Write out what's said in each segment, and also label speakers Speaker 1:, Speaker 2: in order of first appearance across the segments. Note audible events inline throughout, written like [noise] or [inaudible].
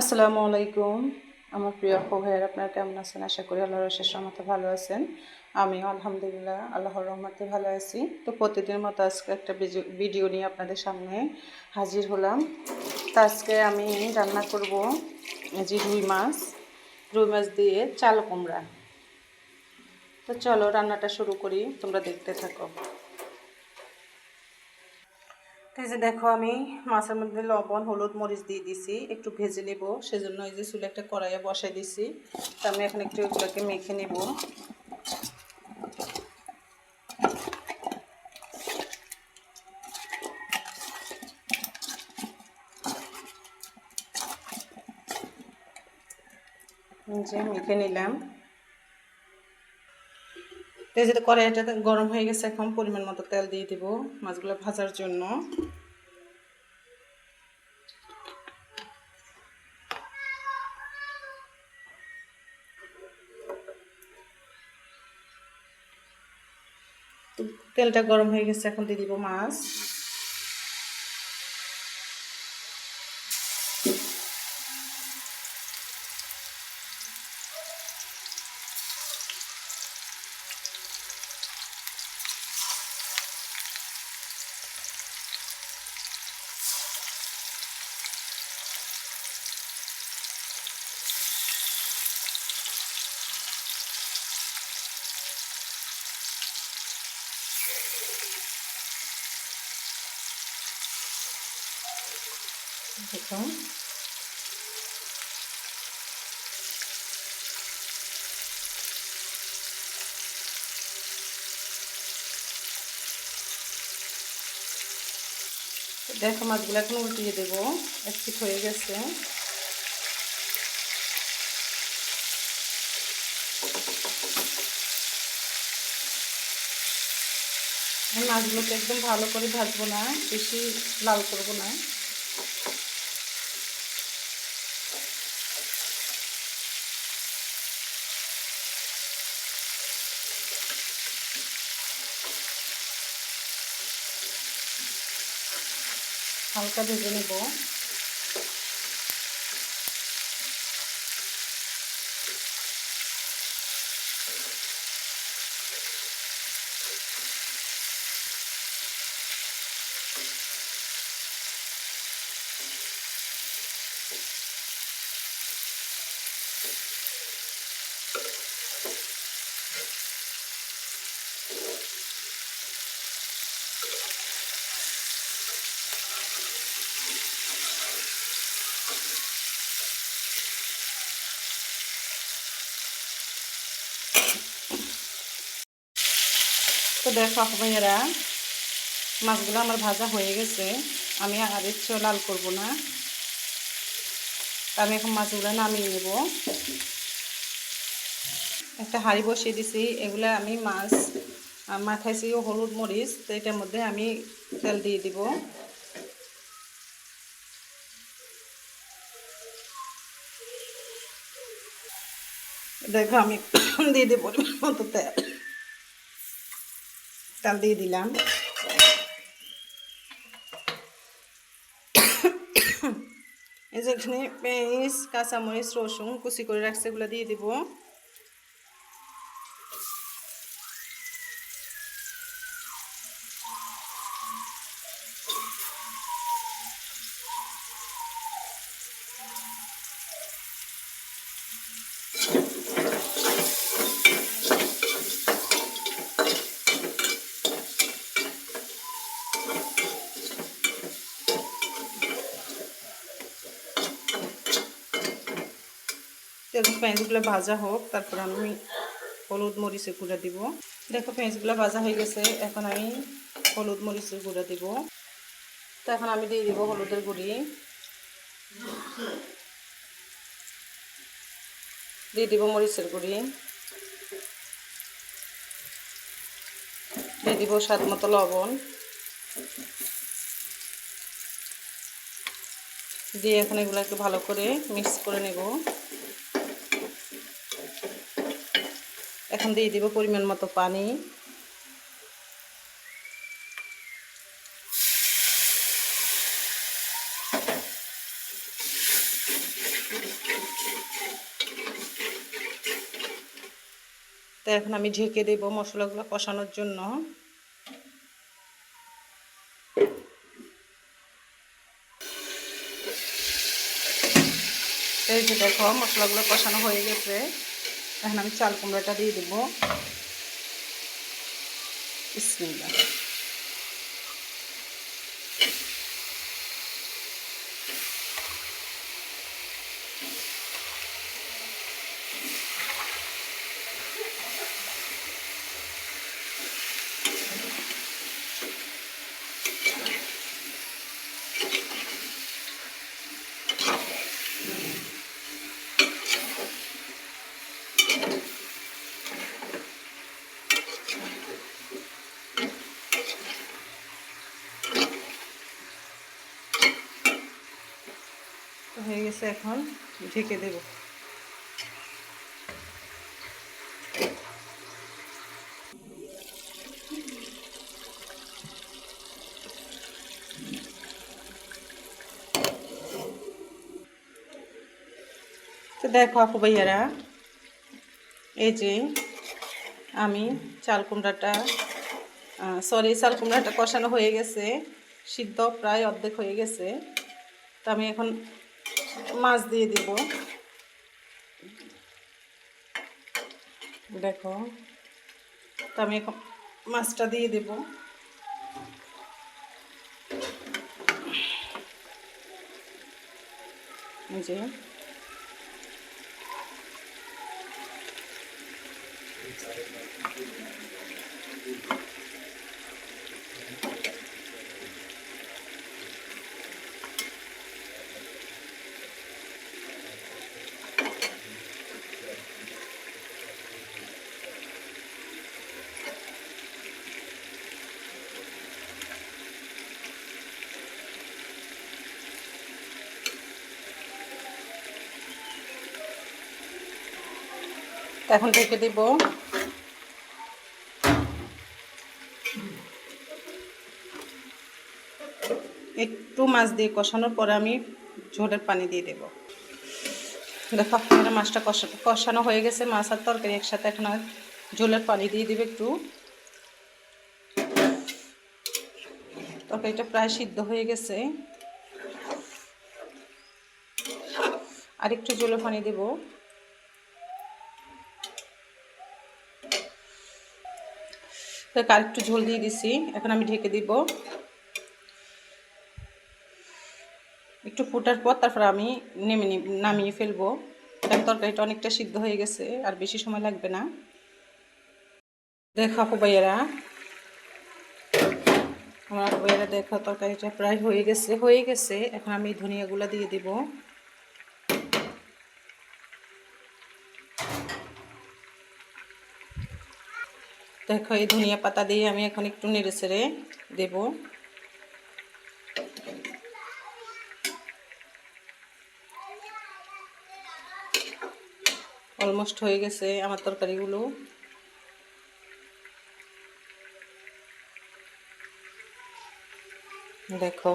Speaker 1: আসসালামু আলাইকুম। আমার প্রিয় আপু আপনারা কেমন আছেন? আশা করি আল্লাহর শেষ রহমতে ভালো আছেন। আমি আলহামদুলিল্লাহ আল্লাহর রহমতে ভালো আছি। তো প্রতিদিনের মতো আজকে একটা ভিডিও নিয়ে আপনাদের সামনে হাজির হলাম। তো আজকে আমি রান্না করব যে রুই মাছ রুই মাছ দিয়ে চাল কুমড়া। তো চলো রান্নাটা শুরু করি, তোমরা দেখতে থাকো। এই যে দেখো আমি মাছের মধ্যে লবণ, হলুদ, মরিচ দিয়ে দিছি, একটু ভেজে নেব। সেজন্য এই যে চুলে একটা কড়াইয়ে বসাই দিছি। তো আমি এখন একটু এগুলোকে মেখে নেব। যে মেখে নিলাম। তো যেটা কড়াইটা গরম হয়ে গেছে, এখন পরিমাণ মতো তেল দিয়ে দিব মাছগুলো ভাজার জন্য। তেলটা গরম হয়ে গেছে, এখন দিয়ে দিব মাছ। দেখুন। দেখো মাছগুলো এখন উল্টিয়ে দেবো এক ফিট হয়ে গেছে। মাছগুলোকে একদম ভালো করে ভাজবো না, বেশি লাল করব না। হালকা ভেজে নেব। তো দেখো ভাইয়েরা মাছগুলো আমার ভাজা হয়ে গেছে। আমি আর ইচ্ছে লাল করব না। আমি এখন মাছগুলো নামিয়ে নেব। একটা হাঁড়ি বসিয়ে দিছি। এগুলো আমি মাছ ও হলুদ মরিচ, তো এটার মধ্যে আমি তেল দিয়ে দিব। দেখো, আমি [coughs] দিয়ে দিব মতো তেল। তেল দিয়ে দিলাম। এই যে এখানে পেঁয়াজ, কাঁচামরিচ, রসুন কুচি করে রাখছে, এগুলো দিয়ে দিব। তেল পেঁয়াজগুলো ভাজা হোক, তারপর আমি হলুদ মরিচের গুঁড়া দিব। দেখো পেঁয়াজগুলো ভাজা হয়ে গেছে, এখন আমি হলুদ মরিচের গুঁড়া দিব। তো এখন আমি দিয়ে দিব হলুদের গুঁড়ি। দিয়ে দিব মরিচের গুঁড়ি। দিয়ে দিব স্বাদ মতো লবণ। দিয়ে এখন এগুলো একটু ভালো করে মিক্স করে নেব। এখন দিয়ে দিব পরিমাণ মতো পানি। তো এখন আমি ঢেকে দেব মশলাগুলো কষানোর জন্য। এই যে দেখো, মশলাগুলো কষানো হয়ে গেছে। এখন আমি চাল কুমড়াটা দিয়ে দেবো। বিসমিল্লাহ তো হয়ে গেছে এখন ঢেকে দেব। দেখো আপু ভাইয়ারা, এই যে আমি চাল কুমড়াটা সরি চাল কুমড়াটা কষানো হয়ে গেছে, সিদ্ধ প্রায় অর্ধেক হয়ে গেছে। তো আমি এখন মাছ দিয়ে দিব। দেখো তো আমি মাছটা দিয়ে দেব। যে। এখন ঢেকে দিব। একটু মাছ দিয়ে কষানোর পরে আমি ঝোলের পানি দিয়ে দেব। দেখো আপনারা মাছটা কষা, কষানো হয়ে গেছে, মাছ আর তরকারি একসাথে এখন আর ঝোলের পানি দিয়ে দেবে একটু। তরকারিটা প্রায় সিদ্ধ হয়ে গেছে। আর একটু জলের পানি দেবো। আর একটু ঝোল দিয়ে দিছি, এখন আমি ঢেকে দিব। একটু ফুটার পর তারপর আমি নেমে নামিয়ে ফেলব। কারণ তরকারিটা অনেকটা সিদ্ধ হয়ে গেছে, আর বেশি সময় লাগবে না। দেখো ভাইয়েরা। আমার ভাইয়েরা দেখো, তরকারিটা প্রায় হয়ে গেছে হয়ে গেছে। এখন আমি ধনিয়াগুলো দিয়ে দিব। দেখো, এই ধনিয়া পাতা দিয়ে আমি এখন একটু নেড়ে ছেড়ে দেব। অলমোস্ট হয়ে গেছে আমার তরকারিগুলো। দেখো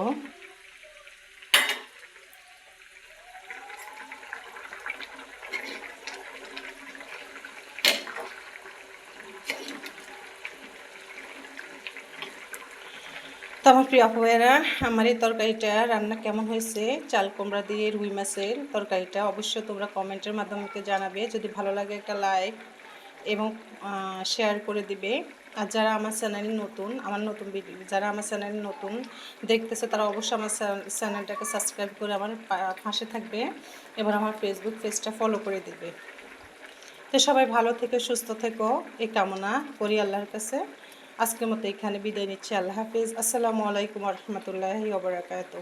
Speaker 1: তো আমার প্রিয় আপুয়েরা আমার এই তরকারিটা রান্না কেমন হয়েছে? চাল কুমড়া দিয়ে রুই মাছের তরকারিটা অবশ্যই তোমরা কমেন্টের মাধ্যমে জানাবে। যদি ভালো লাগে একটা লাইক এবং শেয়ার করে দিবে। আর যারা আমার চ্যানেলে নতুন, আমার নতুন ভিডিও যারা আমার চ্যানেলে নতুন দেখতেছে, তারা অবশ্যই আমার চ্যানেলটাকে সাবস্ক্রাইব করে আমার পাশে থাকবে এবার আমার ফেসবুক পেজটা ফলো করে দিবে। তো সবাই ভালো থেকে, সুস্থ থেকো। এই কামনা করি আল্লাহর কাছে। আজকের মতো এখানে বিদায় নিচ্ছি। আল্লাহ হাফিজ। আসসালামু আলাইকুম রহমতুল্লাহি ওবরাকাতু